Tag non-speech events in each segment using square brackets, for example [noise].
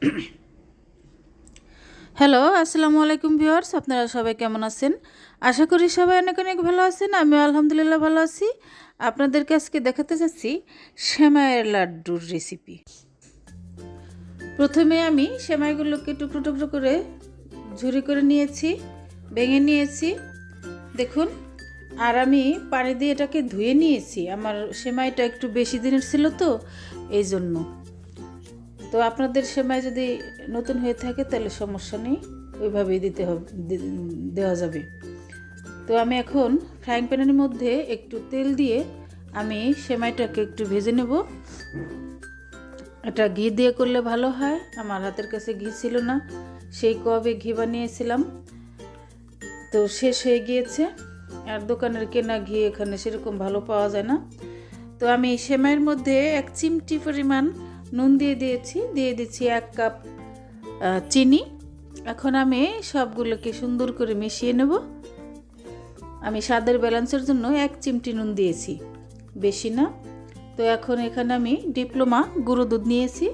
[clears throat] Hello আসসালামু আলাইকুম viewers, আপনারা সবাই কেমন আছেন? আশা করি সবাই অনেক অনেক ভালো আছেন আমি আলহামদুলিল্লাহ ভালো আছি। আপনাদেরকে আজকে দেখাতে চাচ্ছি সেমাইয়ের লাড্ডুর রেসিপি প্রথমে আমি সেমাইগুলোকে টুকরো টুকরো করে ঝুরি করে নিয়েছি, ভেঙে নিয়েছি। দেখুন, আর আমি পানি দিয়ে এটাকে ধুয়ে নিয়েছি। আমার সেমাইটা একটু বেশি দিনের ছিল তো, এই জন্য। তো আপনাদের সেমাই যদি নতুন হয়ে থাকে, তাহলে সমস্যা নেই। ওইভাবেই দিতে হবে দেওয়া যাবে। তো আমি এখন ফ্রাইং প্যানের মধ্যে একটু তেল দিয়ে আমি সেমাইটাকে একটু ভেজে নেব। এটা ঘি দিয়ে করলে ভালো হয়। আমার হাতের কাছে ঘি ছিল না, সেই কবে ঘি বানিয়েছিলাম। তো শেষ হয়ে গিয়েছে। আর দোকানের কেনা ঘি এখানে সেরকম ভালো পাওয়া যায় না। তো আমি সেমাইয়ের মধ্যে এক চিমটি পরিমাণ নুন দিয়ে দিয়েছি, দিয়ে দিচ্ছি এক কাপ চিনি। এখন আমি সবগুলোকে সুন্দর করে মিশিয়ে নেব। আমি স্বাদের ব্যালেন্সের জন্য এক চিমটি নুন দিয়েছি, বেশি না। তো এখন এখানে আমি ডিপ্লোমা গুঁড়ো দুধ নিয়েছি,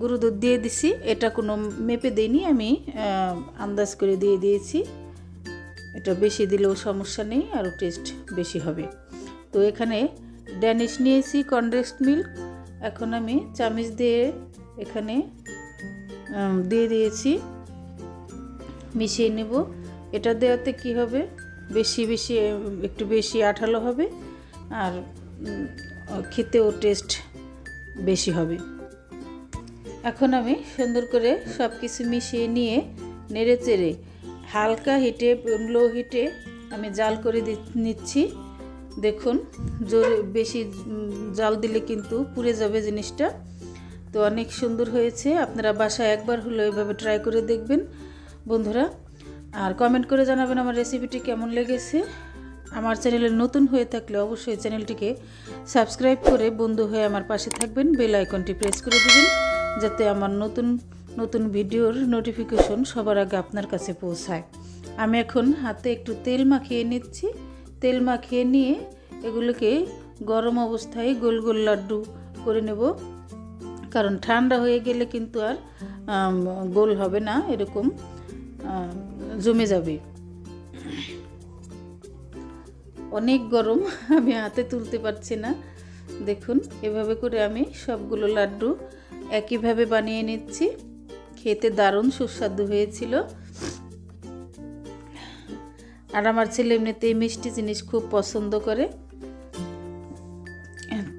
গুঁড়ো দুধ দিয়ে দিছি। এটা কোনো মেপে দিইনি, আমি আন্দাজ করে দিয়ে দিয়েছি। এটা বেশি দিলেও সমস্যা নেই, আরও টেস্ট বেশি হবে। তো এখানে ড্যানিশ নিয়েছি কনডেন্সড মিল্ক এখন আমি চামচ দিয়ে এখানে দিয়ে দিয়েছি। মিশিয়ে নেব। এটা দেওয়াতে কি হবে? বেশি বেশি, একটু বেশি আঠালো হবে আর খেতেও টেস্ট বেশি হবে। এখন আমি সুন্দর করে সব কিছু মিশিয়ে নিয়ে নেড়ে চেড়ে হালকা হিটে, লো হিটে আমি জাল করে নিচ্ছি। দেখুন জোরে বেশি জাল দিলে কিন্তু পুড়ে যাবে জিনিসটা। তো অনেক সুন্দর হয়েছে, আপনারা বাসায় একবার হলো এভাবে ট্রাই করে দেখবেন, বন্ধুরা। আর কমেন্ট করে জানাবেন আমার রেসিপিটি কেমন লেগেছে। আমার চ্যানেলে নতুন হয়ে থাকলে অবশ্যই চ্যানেলটিকে সাবস্ক্রাইব করে বন্ধু হয়ে আমার পাশে থাকবেন বেল আইকনটি প্রেস করে দেবেন, যাতে আমার নতুন নতুন ভিডিওর নোটিফিকেশন সবার আগে আপনার কাছে পৌঁছায়। আমি এখন হাতে একটু তেল মাখিয়ে নিচ্ছি। তেল মাখিয়ে নিয়ে এগুলোকে গরম অবস্থায় গোল গোল লাড্ডু করে নেব। কারণ ঠান্ডা হয়ে গেলে কিন্তু আর গোল হবে না, এরকম জমে যাবে। অনেক গরম, আমি হাতে তুলতে পারছি না। দেখুন, এভাবে করে আমি সবগুলো লাড্ডু একইভাবে বানিয়ে নিচ্ছি। খেতে দারুণ সুস্বাদু হয়েছিল। আর আমার ছেলে এমনিতেই মিষ্টি জিনিস খুব পছন্দ করে।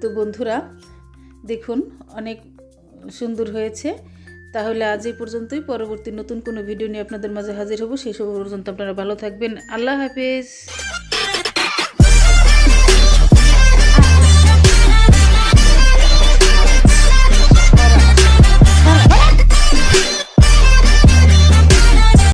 তো বন্ধুরা, দেখুন, অনেক সুন্দর হয়েছে। তাহলে আজ এই পর্যন্তই। পরবর্তী নতুন কোনো ভিডিও নিয়ে আপনাদের মাঝে হাজির হব। সেই সব পর্যন্ত আপনারা ভালো থাকবেন। আল্লাহ হাফেজ।